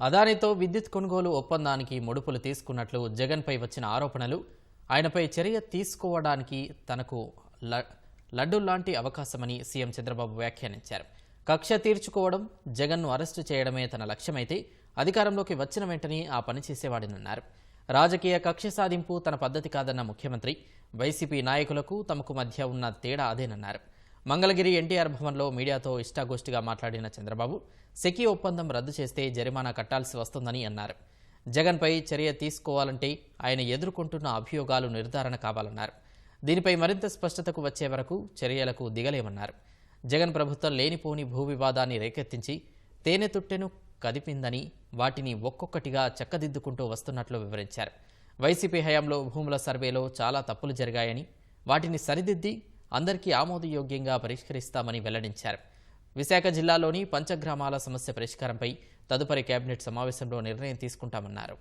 అదానితో విద్యుత్ కొనుగోలు ఒప్పందానికి ముడుపులు తీసుకున్నట్లు జగన్పై వచ్చిన ఆరోపణలు ఆయనపై చర్య తీసుకోవడానికి తనకు ల- లడ్డు లాంటి అవకాశమని సీఎం చంద్రబాబు వ్యాఖ్యానించారు. కక్ష తీర్చుకోవడం జగన్ను అరెస్టు చేయడమే తన లక్ష్యమైతే అధికారంలోకి వచ్చిన వెంటనే ఆ పని చేసేవాడినన్నారు. రాజకీయ కక్ష సాధింపు తన పద్ధతి కాదన్న ముఖ్యమంత్రి వైసీపీ నాయకులకు తమకు మధ్య ఉన్న తేడా అదేనన్నారు. మంగళగిరి ఎన్టీఆర్ భవన్లో మీడియాతో ఇష్టాగోష్ఠిగా మాట్లాడిన చంద్రబాబు సెకీ ఒప్పందం రద్దు చేస్తే జరిమానా కట్టాల్సి వస్తుందని అన్నారు. జగన్పై చర్య తీసుకోవాలంటే ఆయన ఎదుర్కొంటున్న అభియోగాలు నిర్ధారణ కావాలన్నారు. దీనిపై మరింత స్పష్టతకు వచ్చే వరకు చర్యలకు దిగలేమన్నారు. జగన్ ప్రభుత్వం లేనిపోని భూ వివాదాన్ని రేకెత్తించి తేనె తుట్టెను కదిపిందని వాటిని ఒక్కొక్కటిగా చక్కదిద్దుకుంటూ వస్తున్నట్లు వివరించారు. వైసీపీ హయాంలో భూముల సర్వేలో చాలా తప్పులు జరిగాయని వాటిని సరిదిద్ది అందరికీ ఆమోదయోగ్యంగా పరిష్కరిస్తామని వెల్లడించారు. విశాఖ జిల్లాలోని పంచగ్రామాల సమస్య పరిష్కారంపై తదుపరి కేబినెట్ సమావేశంలో నిర్ణయం తీసుకుంటామన్నారు.